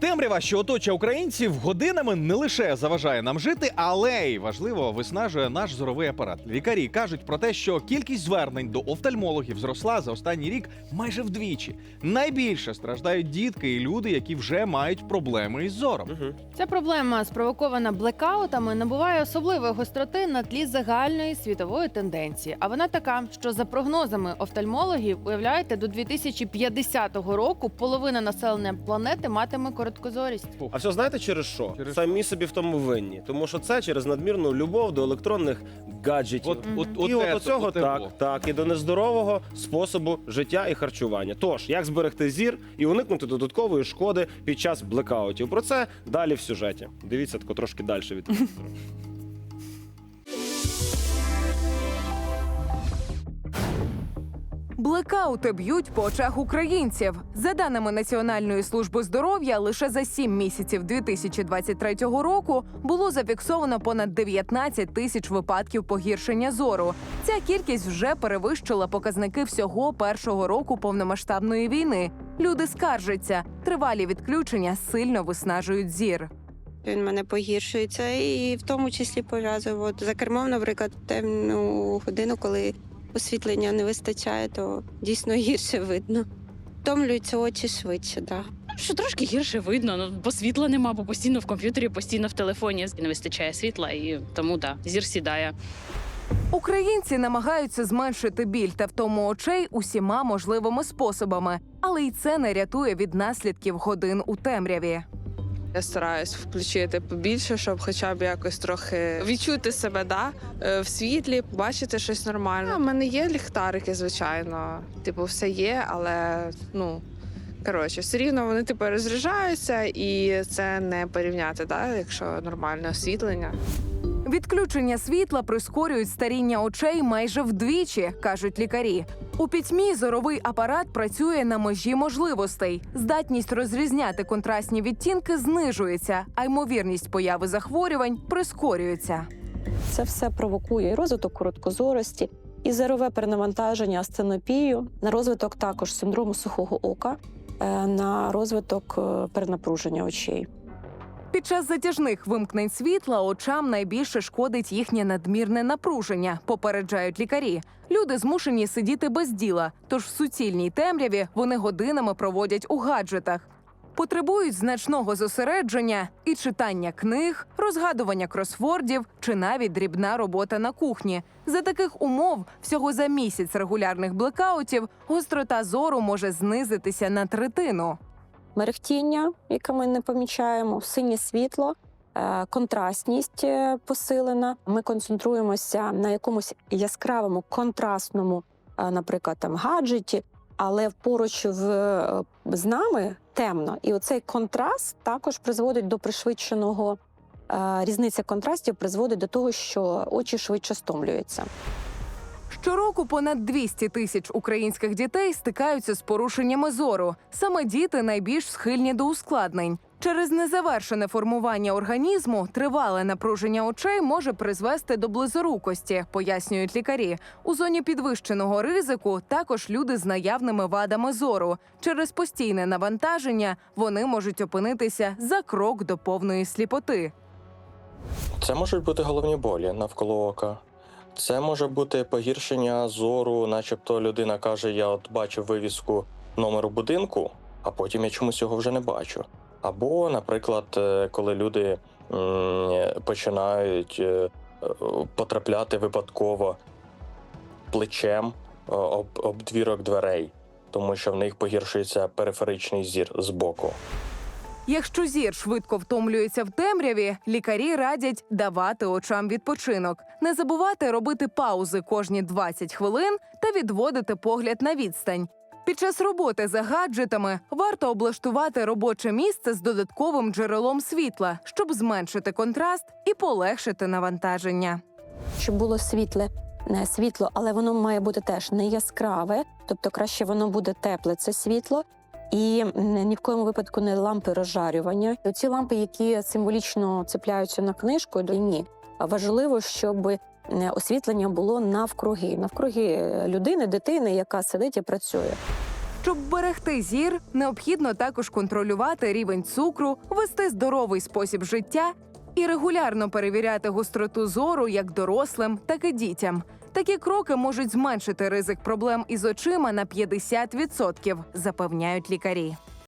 Темрява, що оточує українців, годинами не лише заважає нам жити, але й важливо виснажує наш зоровий апарат. Лікарі кажуть про те, що кількість звернень до офтальмологів зросла за останній рік майже вдвічі. Найбільше страждають дітки і люди, які вже мають проблеми із зором. Ця проблема, спровокована блекаутами, набуває особливої гостроти на тлі загальної світової тенденції. А вона така, що за прогнозами офтальмологів, уявляєте, до 2050 року половина населення планети матиме короткозорість. А все знаєте через що? Через Самі собі в тому винні. Тому що це через надмірну любов до електронних гаджетів. От, от, от, і от це, от цього от так, так, і до нездорового способу життя і харчування. Тож, як зберегти зір і уникнути додаткової шкоди під час блекаутів? Про це далі в сюжеті. Дивіться тако трошки далі від Блекаути б'ють по очах українців. За даними Національної служби здоров'я, лише за сім місяців 2023 року було зафіксовано понад 19 тисяч випадків погіршення зору. Ця кількість вже перевищила показники всього першого року повномасштабної війни. Люди скаржаться, тривалі відключення сильно виснажують зір. Він мене погіршується, і в тому числі пов'язує. За кермом, наприклад, темну годину, коли освітлення не вистачає, то дійсно гірше видно. Втомлюються очі швидше, так. Що трошки гірше видно, ну бо світла нема, бо постійно в комп'ютері, постійно в телефоні не вистачає світла, і тому да, зір сідає. Українці намагаються зменшити біль та втому очей усіма можливими способами, але й це не рятує від наслідків годин у темряві. Я стараюсь включити побільше, щоб хоча б якось трохи відчути себе да, е, в світлі, бачити щось нормальне. У мене є ліхтарики, звичайно. Типу, все є, але ну. Коротше, все рівно вони типу розряджаються, і це не порівняти, да, якщо нормальне освітлення. Відключення світла прискорюють старіння очей майже вдвічі, кажуть лікарі. У пітьмі зоровий апарат працює на межі можливостей. Здатність розрізняти контрастні відтінки знижується, а ймовірність появи захворювань прискорюється. Це все провокує розвиток короткозорості, і зорове перенавантаження, астенопію, на розвиток також синдрому сухого ока, е, на розвиток е, перенапруження очей. Під час затяжних вимкнень світла очам найбільше шкодить їхнє надмірне напруження, попереджають лікарі. Люди змушені сидіти без діла, тож в суцільній темряві вони годинами проводять у гаджетах. Потребують значного зосередження і читання книг, розгадування кросвордів чи навіть дрібна робота на кухні. За таких умов, всього за місяць регулярних блекаутів, гострота зору може знизитися на третину. Мерехтіння, яке ми не помічаємо, синє світло, е, контрастність е, посилена. Ми концентруємося на якомусь яскравому контрастному, е, наприклад, там гаджеті, але поруч в, з нами темно. І оцей контраст також призводить до пришвидшеного. Різниця контрастів призводить до того, що очі швидше стомлюються. Щороку понад 200 тисяч українських дітей стикаються з порушеннями зору. Саме діти найбільш схильні до ускладнень. Через незавершене формування організму тривале напруження очей може призвести до близорукості, пояснюють лікарі. У зоні підвищеного ризику також люди з наявними вадами зору. Через постійне навантаження вони можуть опинитися за крок до повної сліпоти. Це можуть бути головні болі навколо ока. Це може бути погіршення зору, начебто людина каже: Я от бачив вивіску номеру будинку, а потім я чомусь його вже не бачу. Або, наприклад, е, коли люди починають е, потрапляти випадково плечем е, об, об двірок дверей, тому що в них погіршується периферичний зір збоку. Якщо зір швидко втомлюється в темряві, лікарі радять давати очам відпочинок, не забувати робити паузи кожні 20 хвилин та відводити погляд на відстань. Під час роботи за гаджетами варто облаштувати робоче місце з додатковим джерелом світла, щоб зменшити контраст і полегшити навантаження. щоб було світле не світло, але воно має бути теж не яскраве, тобто краще воно буде тепле, це світло. І ні в коєму випадку не лампи розжарювання. Ці лампи, які символічно цепляються на книжку, ні. Важливо, щоб е, освітлення було навкруги, навкруги е, людини, дитини, яка сидить і працює. Щоб берегти зір, необхідно також контролювати рівень цукру, вести здоровий спосіб життя і регулярно перевіряти гостроту зору як дорослим, так і дітям. Такі кроки можуть зменшити ризик проблем із очима на 50%, запевняють лікарі.